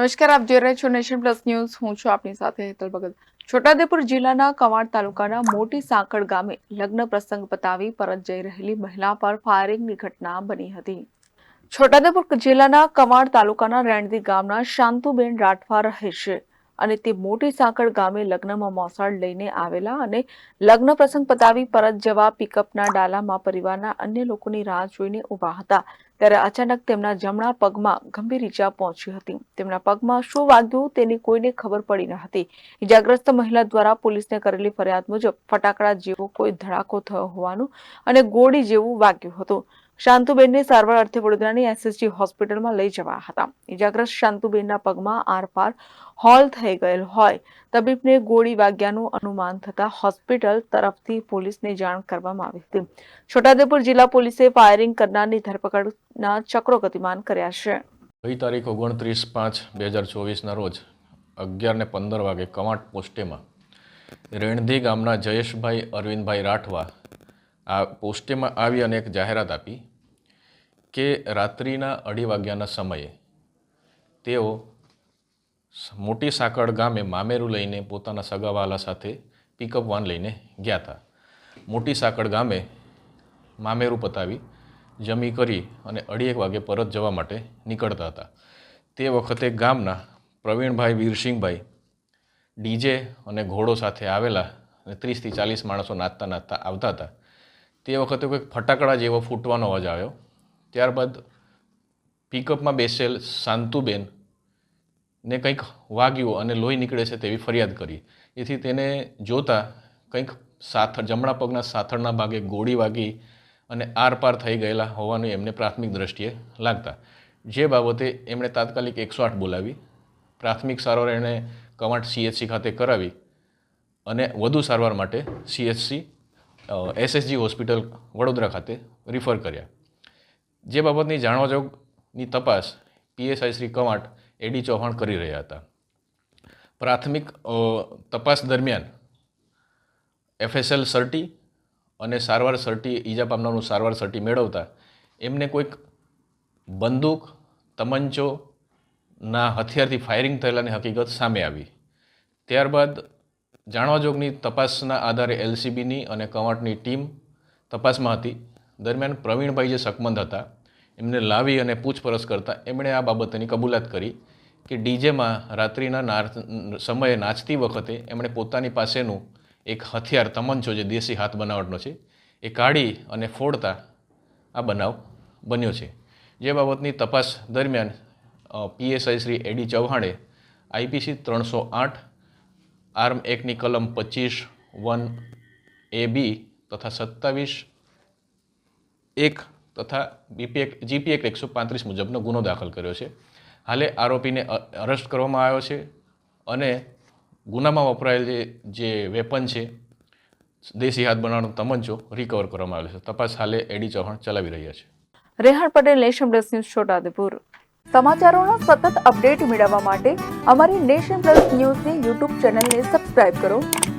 નમસ્કાર, આપ જોઈ રહ્યા છો નેશન પ્લસ ન્યૂઝ. હું છું આપની સાથે હેતલ ભગત. છોટાઉદેપુર જિલ્લાના કવાડ તાલુકાના મોટી સાંકળ ગામે લગ્ન પ્રસંગ પતાવી પરત જઈ રહેલી મહિલા પર ફાયરિંગની ઘટના બની હતી. છોટાઉદેપુર જિલ્લાના કવાડ તાલુકાના રેણદી ગામના શાંતુબેન રાઠવા રહે છે. અને તે મોટી સાંકળ ગામે લગ્નમાં મોસાળ લઈને આવેલા અને લગ્ન પ્રસંગ પતાવી પરત જવા પિકઅપના ડાલામાં પરિવારના અન્ય લોકોની રાહ જોઈને ઊભા હતા. ત્યારે અચાનક તેમના જમણા પગમાં ગંભીર ઈજા પહોંચી હતી. તેમના પગમાં શું વાગ્યું તેની કોઈને ખબર પડી ન હતી. ઈજાગ્રસ્ત મહિલા દ્વારા પોલીસને કરેલી ફરિયાદ મુજબ ફટાકડા જેવો કોઈ ધડાકો થયો હોવાનું અને ગોળી જેવું વાગ્યું હતું. શાંતુબેનને સારવાર અર્થે વડોદરાની એસએસજી હોસ્પિટલમાં લઈ જવા હતા. ઈજાગ્રસ્ત શાંતુબેનના પગમાં આરપાર હોલ થઈ ગયેલ હોય. તબીબને ગોળી વાગ્યાનું અનુમાન થતા હોસ્પિટલ તરફથી પોલીસને જાણ કરવામાં આવી હતી. છોટાઉદેપુર જિલ્લા પોલીસે ફાયરિંગ કરનારની ધરપકડના ચક્રો ગતિમાન કર્યા છે. ગઈ તારીખ ઓગણત્રીસ પાંચ બે હજાર ચોવીસના રોજ અગિયાર ને પંદર વાગે કમાટ પોસ્ટેમાં રેણધી ગામના જયેશભાઈ અરવિંદભાઈ રાઠવા આ પોસ્ટેમાં આવી અને એક જાહેરાત આપી. કે રાત્રિના અઢી વાગ્યાના સમયે તેઓ મોટી સાંકળ ગામે મામેરું લઈને પોતાના સગાવાલા સાથે પિકઅપ વાન લઈને ગયા હતા. મોટી સાંકળ ગામે મામેરું પતાવી જમી કરી અને અઢી એક વાગે પરત જવા માટે નીકળતા હતા. તે વખતે ગામના પ્રવીણભાઈ વીરસિંહભાઈ ડીજે અને ઘોડો સાથે આવેલા અને ત્રીસથી ચાલીસ માણસો નાચતા નાચતા આવતા હતા. તે વખતે કોઈક ફટાકડા જેવો ફૂટવાનો અવાજ આવ્યો. ત્યારબાદ પિકઅપમાં બેસેલ શાંતુબેન ને કંઈક વાગ્યું અને લોહી નીકળે છે તેવી ફરિયાદ કરી. એથી તેને જોતા કંઈક સાથળ, જમણા પગના સાથળના ભાગે ગોળી વાગી અને આરપાર થઈ ગયેલા હોવાનું એમને પ્રાથમિક દ્રષ્ટિએ લાગતા. જે બાબતે એમણે તાત્કાલિક એકસો આઠ બોલાવી. પ્રાથમિક સારવાર એણે કવાંટ સીએચસી ખાતે કરાવી અને વધુ સારવાર માટે સીએચસી એસએસજી હોસ્પિટલ વડોદરા ખાતે રિફર કર્યા. જે બાબતની જાણવાજોગની તપાસ PSI Shri Kawant, A D Chauhan કરી રહ્યા હતા. પ્રાથમિક તપાસ દરમિયાન એફએસએલ સર્ટી અને સારવાર સર્ટી, ઈજા પામનારનું સારવાર સર્ટી મેળવતા એમને કોઈક બંદૂક, તમંચો ના હથિયારથી ફાયરિંગ થયેલાની હકીકત સામે આવી. ત્યારબાદ જાણવાજોગની તપાસના આધારે એલસીબીની અને કવાંટની ટીમ તપાસમાં હતી. દરમિયાન પ્રવીણભાઈ જે શકમંદ હતા, એમને લાવી અને પૂછપરછ કરતાં એમણે આ બાબતની કબૂલાત કરી કે ડીજેમાં રાત્રિના નાર સમયે નાચતી વખતે એમણે પોતાની પાસેનું એક હથિયાર તમંચો, જે દેશી હાથ બનાવટનો છે, એ કાઢી અને ફોડતા આ બનાવ બન્યો છે. જે બાબતની તપાસ દરમિયાન પીએસઆઈ શ્રી એડી ચૌહાણે આઈપીસી ત્રણસો આઠ, આર્મ એકની કલમ પચીસ વન એ બી તથા સત્તાવીસ એક તથા બીપી એક જીપી એક એકસો પાંત્રીસ મુજબનો ગુનો દાખલ કર્યો છે. હાલે આરોપીને અરેસ્ટ કરવામાં આવ્યો છે અને ગુનામાં વપરાયેલ જે વેપન છે, દેશી હાથ બનાવવાનો તમંચો રિકવર કરવામાં આવ્યો છે. તપાસ હાલે એડી ચૌહાણ ચલાવી રહ્યા છે. Rehan Patel, nation plus news, Chhota Udepur. સમાચારોનો સતત અપડેટ મેળવવા માટે અમારી નેશન પ્લસ ન્યૂઝની યુટ્યુબ ચેનલને સબસ્ક્રાઇબ કરો.